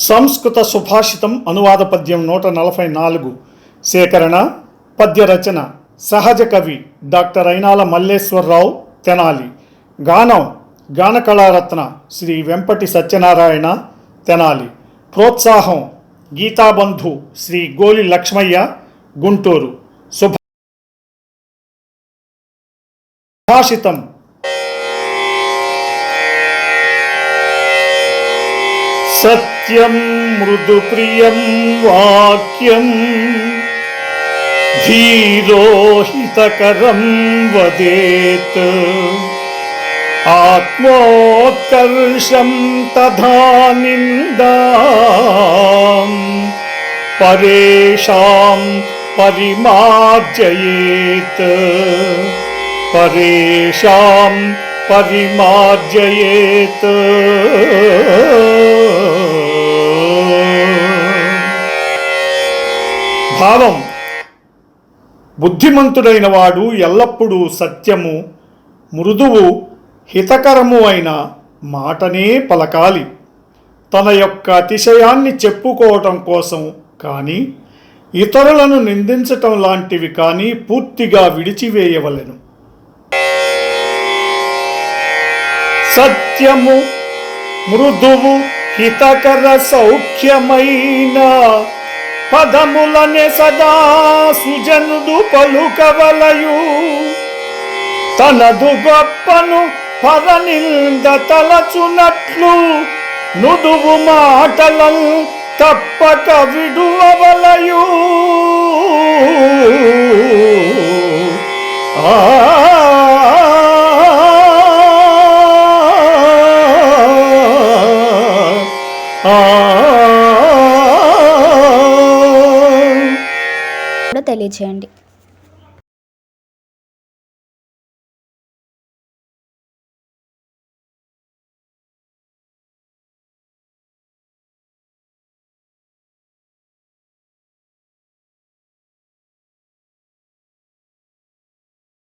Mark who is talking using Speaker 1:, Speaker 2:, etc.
Speaker 1: సంస్కృత సుభాషితం అనువాద పద్యం నూట నలభై నాలుగు. సేకరణ పద్య రచన సహజ కవి డాక్టర్ అయినాల మల్లేశ్వరరావు తెనాలి. గానం గాన కళారత్న శ్రీ వెంపటి సత్యనారాయణ తెనాలి. ప్రోత్సాహం గీతాబంధు శ్రీ గోలి లక్ష్మయ్య గుంటూరు. సుభాషితం सत्यं मृदुप्रियं वाक्यम् धीरोहितकरं वदेत्। आत्मोत्कर्षं तथा निन्दा परेषां परिमार्जयेत्। परेषाम् పరేషాం పరిమార్జయేత్. భావం. బుద్ధిమంతుడైన వాడు ఎల్లప్పుడూ సత్యము మృదువు హితకరము అయిన మాటనే పలకాలి. తన యొక్క అతిశయాన్ని చెప్పుకోవటం కోసం కానీ ఇతరులను నిందించటం లాంటివి కానీ పూర్తిగా విడిచివేయవలెను. సత్యము మృదువు హితకర సౌఖ్యమైన పదములనే సదా సుజనుడు పలుకవలయు. తనదు గొప్పను పదనింద తలచునట్లు నుదువు మాటలను తప్పక విడువవలయు.
Speaker 2: తెలియచేయండి.